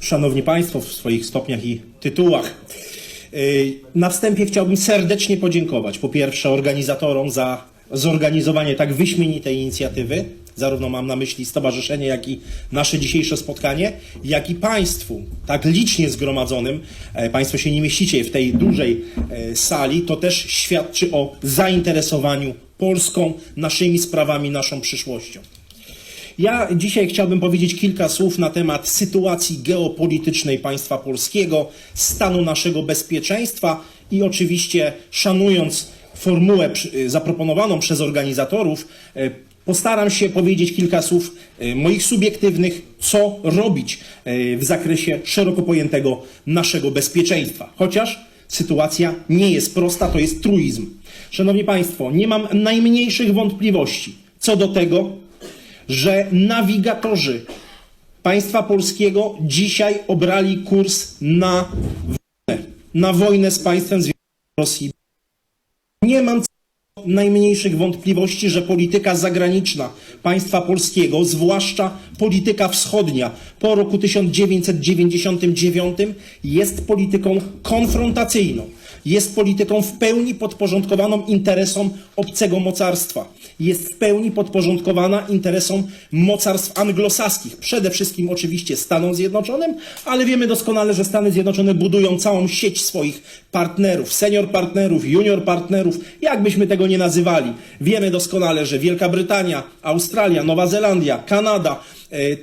Szanowni Państwo w swoich stopniach i tytułach. Yy, Na wstępie chciałbym serdecznie podziękować po pierwsze organizatorom za zorganizowanie tak wyśmienitej inicjatywy. Zarówno mam na myśli stowarzyszenie, jak i nasze dzisiejsze spotkanie, jak i Państwu, tak licznie zgromadzonym. E, Państwo się nie mieścicie w tej dużej e, sali. To też świadczy o zainteresowaniu Polską, naszymi sprawami, naszą przyszłością. Ja dzisiaj chciałbym powiedzieć kilka słów na temat sytuacji geopolitycznej państwa polskiego, stanu naszego bezpieczeństwa i oczywiście szanując formułę przy- zaproponowaną przez organizatorów, e, postaram się powiedzieć kilka słów e, moich subiektywnych, co robić w zakresie szeroko pojętego naszego bezpieczeństwa. Chociaż sytuacja nie jest prosta, to jest truizm. Szanowni Państwo, nie mam najmniejszych wątpliwości co do tego, że nawigatorzy państwa polskiego dzisiaj obrali kurs na wojnę, na wojnę z państwem Zjednoczonym Rosji. Nie mam najmniejszych wątpliwości, że polityka zagraniczna państwa polskiego, zwłaszcza polityka wschodnia po roku 1999 jest polityką konfrontacyjną. Jest polityką w pełni podporządkowaną interesom obcego mocarstwa. Jest w pełni podporządkowana interesom mocarstw anglosaskich. Przede wszystkim oczywiście Stanom Zjednoczonym, ale wiemy doskonale, że Stany Zjednoczone budują całą sieć swoich partnerów, senior partnerów, junior partnerów, jakbyśmy tego nie nazywali. Wiemy doskonale, że Wielka Brytania, Australia, Nowa Zelandia, Kanada,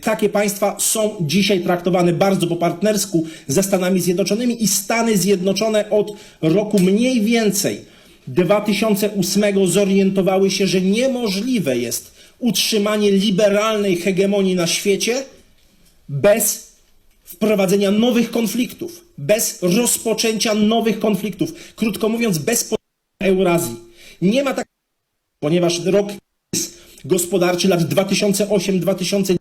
takie państwa są dzisiaj traktowane bardzo po partnersku ze Stanami Zjednoczonymi i Stany Zjednoczone od roku mniej więcej 2008 zorientowały się, że niemożliwe jest utrzymanie liberalnej hegemonii na świecie bez wprowadzenia nowych konfliktów, bez rozpoczęcia nowych konfliktów. Krótko mówiąc, bez Eurazji. Nie ma tak, ponieważ rok gospodarczy lat 2008-2009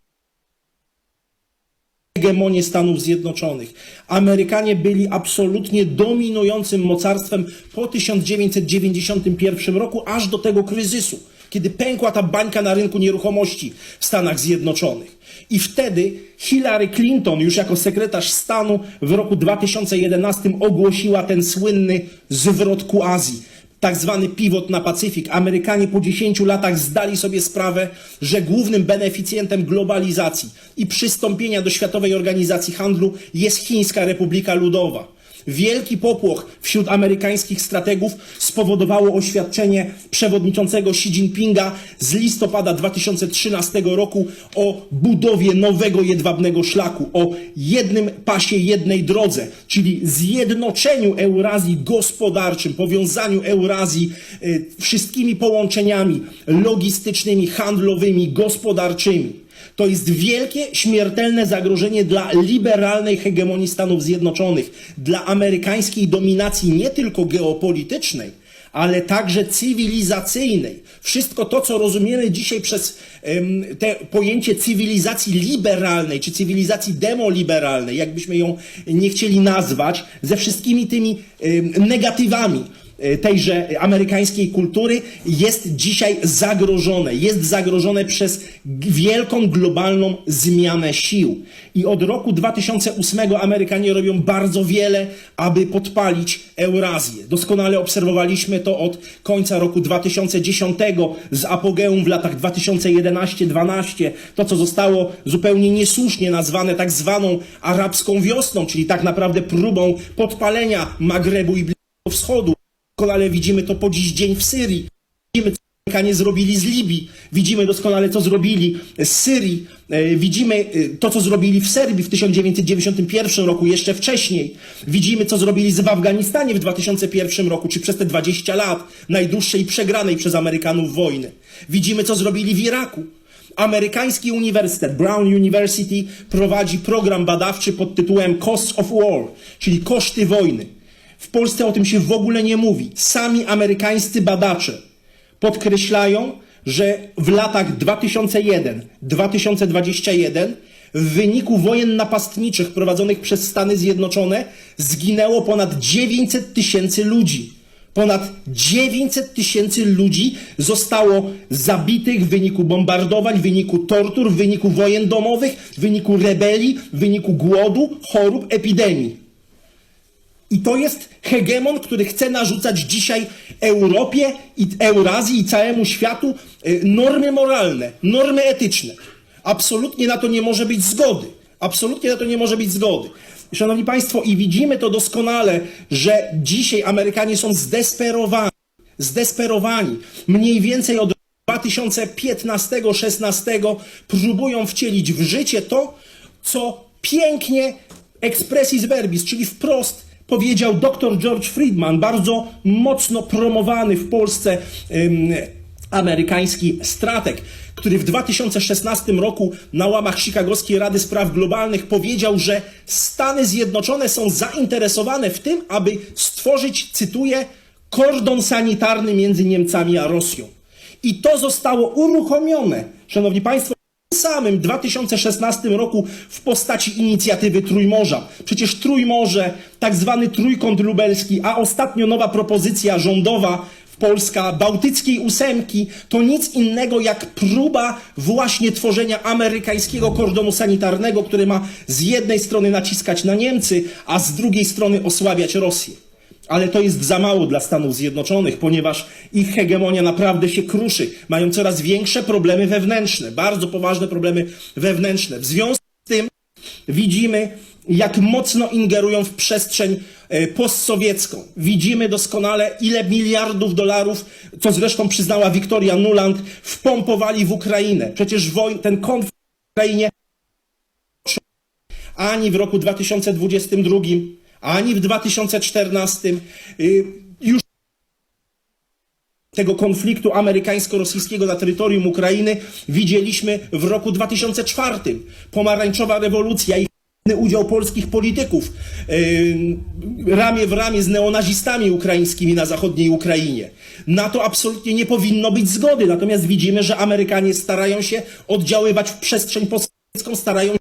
hegemonię Stanów Zjednoczonych. Amerykanie byli absolutnie dominującym mocarstwem po 1991 roku, aż do tego kryzysu, kiedy pękła ta bańka na rynku nieruchomości w Stanach Zjednoczonych. I wtedy Hillary Clinton, już jako sekretarz stanu w roku 2011 ogłosiła ten słynny zwrot ku Azji tak zwany pivot na Pacyfik. Amerykanie po 10 latach zdali sobie sprawę, że głównym beneficjentem globalizacji i przystąpienia do Światowej Organizacji Handlu jest Chińska Republika Ludowa. Wielki popłoch wśród amerykańskich strategów spowodowało oświadczenie przewodniczącego Xi Jinpinga z listopada 2013 roku o budowie nowego jedwabnego szlaku, o jednym pasie, jednej drodze, czyli zjednoczeniu Eurazji gospodarczym, powiązaniu Eurazji y, wszystkimi połączeniami logistycznymi, handlowymi, gospodarczymi. To jest wielkie, śmiertelne zagrożenie dla liberalnej hegemonii Stanów Zjednoczonych, dla amerykańskiej dominacji nie tylko geopolitycznej, ale także cywilizacyjnej. Wszystko to, co rozumiemy dzisiaj przez em, te pojęcie cywilizacji liberalnej, czy cywilizacji demoliberalnej, jakbyśmy ją nie chcieli nazwać, ze wszystkimi tymi em, negatywami tejże amerykańskiej kultury jest dzisiaj zagrożone. Jest zagrożone przez wielką globalną zmianę sił. I od roku 2008 Amerykanie robią bardzo wiele, aby podpalić Eurazję. Doskonale obserwowaliśmy to od końca roku 2010 z apogeum w latach 2011-12. To, co zostało zupełnie niesłusznie nazwane tak zwaną arabską wiosną, czyli tak naprawdę próbą podpalenia Magrebu i Bliskiego Wschodu. Doskonale widzimy to po dziś dzień w Syrii. Widzimy, co Amerykanie zrobili z Libii. Widzimy doskonale, co zrobili z Syrii. E, Widzimy e, to, co zrobili w Serbii w 1991 roku, jeszcze wcześniej. Widzimy, co zrobili w Afganistanie w 2001 roku, czy przez te 20 lat najdłuższej przegranej przez Amerykanów wojny. Widzimy, co zrobili w Iraku. Amerykański uniwersytet Brown University prowadzi program badawczy pod tytułem Costs of War, czyli koszty wojny. W Polsce o tym się w ogóle nie mówi. Sami amerykańscy badacze podkreślają, że w latach 2001-2021 w wyniku wojen napastniczych prowadzonych przez Stany Zjednoczone zginęło ponad 900 tysięcy ludzi. Ponad 900 tysięcy ludzi zostało zabitych w wyniku bombardowań, w wyniku tortur, w wyniku wojen domowych, w wyniku rebelii, w wyniku głodu, chorób, epidemii. I to jest hegemon, który chce narzucać dzisiaj Europie i Eurazji i całemu światu y, normy moralne, normy etyczne. Absolutnie na to nie może być zgody. Absolutnie na to nie może być zgody. Szanowni Państwo, i widzimy to doskonale, że dzisiaj Amerykanie są zdesperowani. Zdesperowani. Mniej więcej od 2015-16 próbują wcielić w życie to, co pięknie expressis verbis, czyli wprost powiedział dr George Friedman, bardzo mocno promowany w Polsce amerykański strateg, który w 2016 roku na łamach Chicagowskiej Rady Spraw Globalnych powiedział, że Stany Zjednoczone są zainteresowane w tym, aby stworzyć, cytuję, kordon sanitarny między Niemcami a Rosją. I to zostało uruchomione, szanowni państwo, samym 2016 roku w postaci inicjatywy Trójmorza. Przecież Trójmorze, tak zwany trójkąt lubelski, a ostatnio nowa propozycja rządowa Polska Bałtyckiej Ósemki to nic innego jak próba właśnie tworzenia amerykańskiego kordonu sanitarnego, który ma z jednej strony naciskać na Niemcy, a z drugiej strony osłabiać Rosję. Ale to jest za mało dla Stanów Zjednoczonych, ponieważ ich hegemonia naprawdę się kruszy. Mają coraz większe problemy wewnętrzne, bardzo poważne problemy wewnętrzne. W związku z tym widzimy, jak mocno ingerują w przestrzeń e, postsowiecką. Widzimy doskonale, ile miliardów dolarów, co zresztą przyznała Wiktoria Nuland, wpompowali w Ukrainę. Przecież woj- ten konflikt w Ukrainie ani w roku 2022, ani w 2014 y, już tego konfliktu amerykańsko-rosyjskiego na terytorium Ukrainy widzieliśmy w roku 2004. Pomarańczowa rewolucja i udział polskich polityków yy, ramię w ramię z neonazistami ukraińskimi na zachodniej Ukrainie. Na to absolutnie nie powinno być zgody. Natomiast widzimy, że Amerykanie starają się oddziaływać w przestrzeń postsowiecką, starają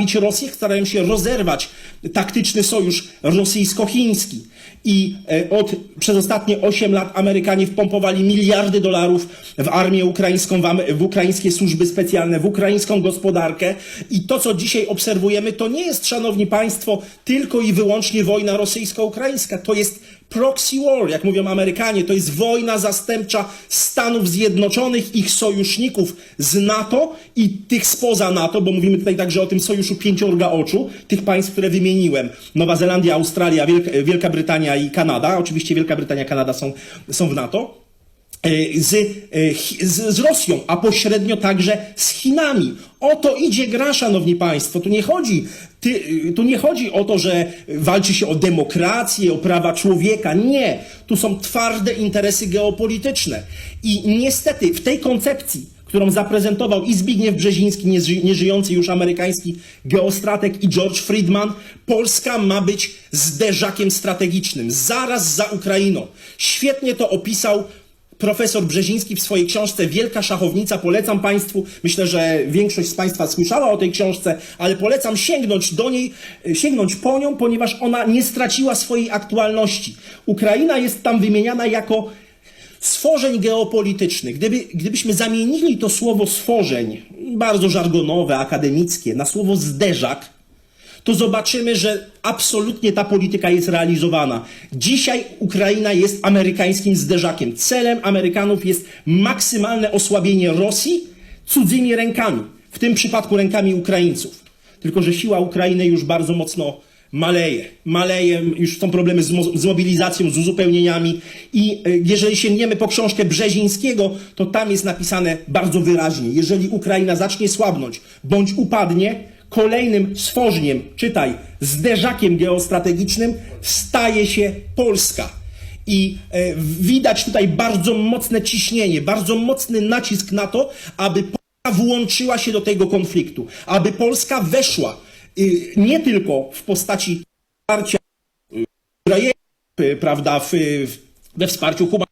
się bić Rosję, starają się rozerwać taktyczny sojusz rosyjsko-chiński. I e, od, przez ostatnie 8 lat Amerykanie wpompowali miliardy dolarów w armię ukraińską, w ukraińskie służby specjalne, w ukraińską gospodarkę. I to, co dzisiaj obserwujemy, to nie jest, szanowni państwo, tylko i wyłącznie wojna rosyjsko-ukraińska. To jest proxy war, jak mówią Amerykanie. To jest wojna zastępcza Stanów Zjednoczonych, ich sojuszników z NATO i tych spoza NATO, bo mówimy tutaj także o tym sojuszu pięciorga oczu, tych państw, które wymieniłem. Nowa Zelandia, Australia, Wielka, Brytania i Kanada. Oczywiście Wielka Brytania, Kanada są, są w NATO z, e, z, z Rosją, a pośrednio także z Chinami. O to idzie gra, szanowni państwo. Tu nie chodzi, ty, tu nie chodzi o to, że walczy się o demokrację, o prawa człowieka. Nie. Tu są twarde interesy geopolityczne. I niestety w tej koncepcji, którą zaprezentował i Zbigniew Brzeziński, nieży- nieżyjący już amerykański geostrateg i George Friedman, Polska ma być zderzakiem strategicznym, zaraz za Ukrainą. Świetnie to opisał profesor Brzeziński w swojej książce Wielka Szachownica. Polecam Państwu, myślę, że większość z Państwa słyszała o tej książce, ale polecam sięgnąć do niej, e, sięgnąć po nią, ponieważ ona nie straciła swojej aktualności. Ukraina jest tam wymieniana jako stworzeń geopolitycznych. Gdyby, gdybyśmy zamienili to słowo stworzeń, bardzo żargonowe, akademickie, na słowo zderzak, to zobaczymy, że absolutnie ta polityka jest realizowana. Dzisiaj Ukraina jest amerykańskim zderzakiem. Celem Amerykanów jest maksymalne osłabienie Rosji cudzymi rękami, w tym przypadku rękami Ukraińców. Tylko, że siła Ukrainy już bardzo mocno maleje. Maleje, już są problemy z, mo- z mobilizacją, z uzupełnieniami. I e, jeżeli sięgniemy po książkę Brzezińskiego, to tam jest napisane bardzo wyraźnie. Jeżeli Ukraina zacznie słabnąć bądź upadnie, kolejnym stworzeniem, czytaj, zderzakiem geostrategicznym staje się Polska. I e, widać tutaj bardzo mocne ciśnienie, bardzo mocny nacisk na to, aby Polska włączyła się do tego konfliktu, aby Polska weszła y, nie tylko w postaci wsparcia y, Izraela, y, prawda, w, w, we wsparciu humanitarnym,